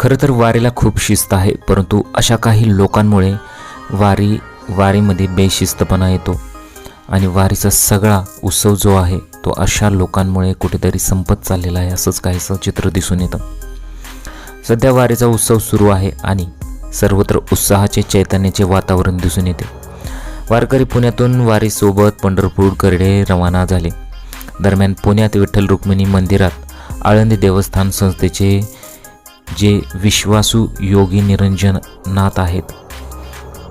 खरं तर वारीला खूप शिस्त आहे परंतु अशा काही लोकांमुळे वारी वारीमध्ये बेशिस्तपणा येतो. आणि वारीचा सगळा उत्सव जो आहे तो अशा लोकांमुळे कुठेतरी संपत चाललेला आहे असंच काहीसं चित्र दिसून येतं. सध्या वारीचा उत्सव सुरू आहे आणि सर्वत्र उत्साहाचे चैतन्याचे वातावरण दिसून येते. वारकरी पुण्यातून वारीसोबत पंढरपूरकडे रवाना झाले. दरम्यान पुण्यात विठ्ठल रुक्मिणी मंदिरात आळंदी देवस्थान संस्थेचे जे विश्वासू योगी निरंजन नाथ आहेत.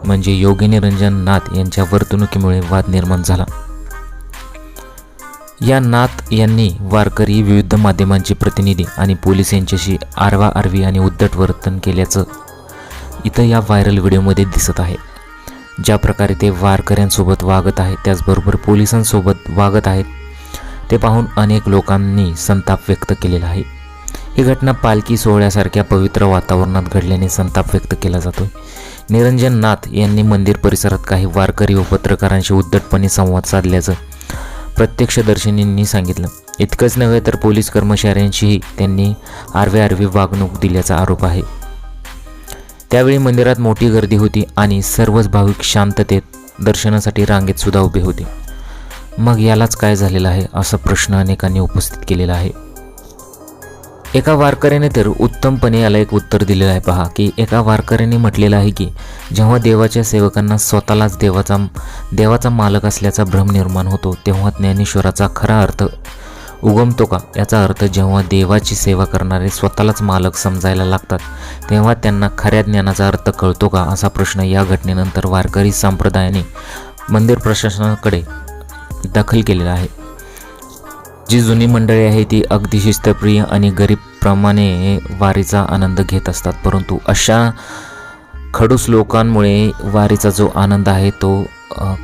म्हणजे योगी निरंजन नाथ यांच्या वर्तणुकीमुळे वाद निर्माण झाला. या नाथ यांनी वारकरी विविध माध्यमांचे प्रतिनिधी आणि पोलीस यांच्याशी आरवाआरवी आणि उद्धट वर्तन केल्याचं इथं या व्हायरल व्हिडिओमध्ये दिसत आहे. ज्या प्रकारे ते वारकऱ्यांसोबत वागत आहेत त्याचबरोबर पोलिसांसोबत वागत आहेत ते पाहून अनेक लोकांनी संताप व्यक्त केलेला आहे. ही घटना पालखी सोहळ्यासारख्या पवित्र वातावरणात घडल्याने संताप व्यक्त केला जातोय. निरंजन नाथ यांनी मंदिर परिसरात काही वारकरी व पत्रकारांशी उद्धटपणे संवाद साधल्याचं प्रत्यक्षदर्शिनींनी सांगितलं. इतकंच नव्हे तर पोलीस कर्मचाऱ्यांशीही त्यांनी आरवे आरवी वागणूक दिल्याचा आरोप आहे. त्यावेळी मंदिरात मोठी गर्दी होती आणि सर्वच भाविक शांततेत दर्शनासाठी रांगेत सुद्धा उभे होते. मग यालाच काय झालेलं आहे असा प्रश्न अनेकांनी उपस्थित केलेला आहे. एका वारकऱ्याने तर उत्तमपणे याला एक उत्तर दिलेलं आहे. पहा की एका वारकऱ्याने म्हटलेलं आहे की जेव्हा देवाच्या सेवकांना स्वतःलाच देवाचा देवाचा मालक असल्याचा भ्रम निर्माण होतो तेव्हा ज्ञानेश्वराचा खरा अर्थ उगमतो का? याचा अर्थ जेव्हा देवाची सेवा करणारे स्वतःलाच मालक समजायला लागतात तेव्हा त्यांना खऱ्या ज्ञानाचा अर्थ कळतो का? असा प्रश्न या घटनेनंतर वारकरी संप्रदायाने मंदिर प्रशासनाकडे दखल केलेला आहे. जी जुनी मंडळी आहे ती अगदी शिस्तप्रिय आणि गरीबप्रमाणे वारीचा आनंद घेत असतात. परंतु अशा खडूस लोकांमुळे वारीचा जो आनंद आहे तो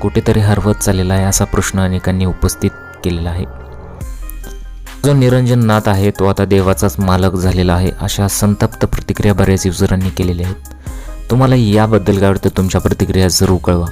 कुठेतरी हरवत चाललेला आहे असा प्रश्न अनेकांनी उपस्थित केलेला आहे. जो निरंजन नाथ आहे तो आता देवाचाच मालक झालेला आहे अशा संतप्त प्रतिक्रिया बऱ्याच युजरांनी केलेल्या आहेत. तुम्हाला याबद्दल काय वाटतं? तुमच्या प्रतिक्रिया जरूर कळवा.